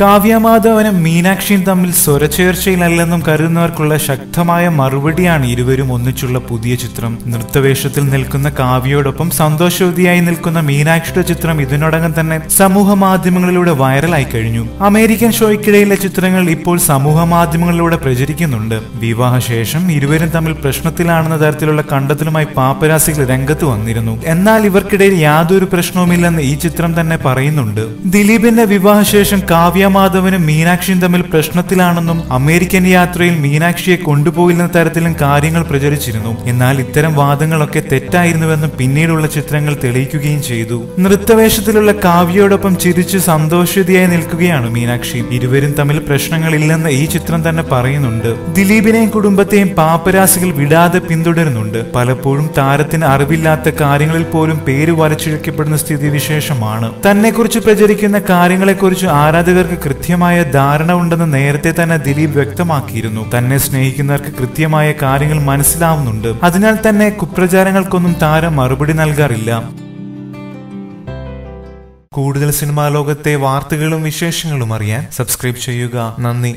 കാവ്യമാധവനും മീനാക്ഷിയും തമ്മിൽ സ്വരചേർച്ചയിലല്ലെന്നും കരുതുന്നവർക്കുള്ള ശക്തമായ മറുപടിയാണ് ഇരുവരും ഒന്നിച്ചുള്ള പുതിയ ചിത്രം. നൃത്തവേഷത്തിൽ നിൽക്കുന്ന കാവ്യയോടൊപ്പം സന്തോഷവതിയായി നിൽക്കുന്ന മീനാക്ഷിയുടെ ചിത്രം ഇതിനോടകം തന്നെ സമൂഹ മാധ്യമങ്ങളിലൂടെ വൈറലായി കഴിഞ്ഞു. അമേരിക്കൻ ഷോയ്ക്കിടയിലെ ചിത്രങ്ങൾ ഇപ്പോൾ സമൂഹ മാധ്യമങ്ങളിലൂടെ പ്രചരിക്കുന്നുണ്ട്. വിവാഹശേഷം ഇരുവരും തമ്മിൽ പ്രശ്നത്തിലാണെന്ന തരത്തിലുള്ള കണ്ടെത്തലുമായി പാപ്പരാസികൾ രംഗത്ത് വന്നിരുന്നു. എന്നാൽ ഇവർക്കിടയിൽ യാതൊരു പ്രശ്നവുമില്ലെന്ന് ഈ ചിത്രം തന്നെ പറയുന്നുണ്ട്. ദിലീപിന്റെ വിവാഹശേഷം കാവ്യമാധവനും മീനാക്ഷിയും തമ്മിൽ പ്രശ്നത്തിലാണെന്നും അമേരിക്കൻ യാത്രയിൽ മീനാക്ഷിയെ കൊണ്ടുപോയില്ലെന്ന തരത്തിലും കാര്യങ്ങൾ പ്രചരിച്ചിരുന്നു. എന്നാൽ ഇത്തരം വാദങ്ങളൊക്കെ തെറ്റായിരുന്നുവെന്നും പിന്നീടുള്ള ചിത്രങ്ങൾ തെളിയിക്കുകയും ചെയ്തു. നൃത്തവേഷത്തിലുള്ള കാവ്യയോടൊപ്പം ചിരിച്ച് സന്തോഷവതിയായി നിൽക്കുകയാണ് മീനാക്ഷി. ഇരുവരും തമ്മിൽ പ്രശ്നങ്ങളില്ലെന്ന് ഈ ചിത്രം തന്നെ പറയുന്നുണ്ട്. ദിലീപിനെയും കുടുംബത്തെയും പാപ്പരാസികൾ വിടാതെ പിന്തുടരുന്നുണ്ട്. പലപ്പോഴും താരത്തിന് അറിവില്ലാത്ത കാര്യങ്ങളിൽ പോലും പേര് വരച്ചിഴക്കപ്പെടുന്ന സ്ഥിതിവിശേഷമാണ്. തന്നെക്കുറിച്ച് പ്രചരിക്കുന്ന കാര്യങ്ങളെക്കുറിച്ച് ആരാധകർക്ക് കൃത്യമായ ധാരണ ഉണ്ടെന്ന് നേരത്തെ തന്നെ ദിലീപ് വ്യക്തമാക്കിയിരുന്നു. തന്നെ സ്നേഹിക്കുന്നവർക്ക് കൃത്യമായ കാര്യങ്ങൾ മനസ്സിലാവുന്നുണ്ട്. അതിനാൽ തന്നെ കുപ്രചാരങ്ങൾക്കൊന്നും താരം മറുപടി നൽകാറില്ല. കൂടുതൽ സിനിമാ ലോകത്തെ വാർത്തകളും വിശേഷങ്ങളും അറിയാൻ സബ്സ്ക്രൈബ് ചെയ്യുക. നന്ദി.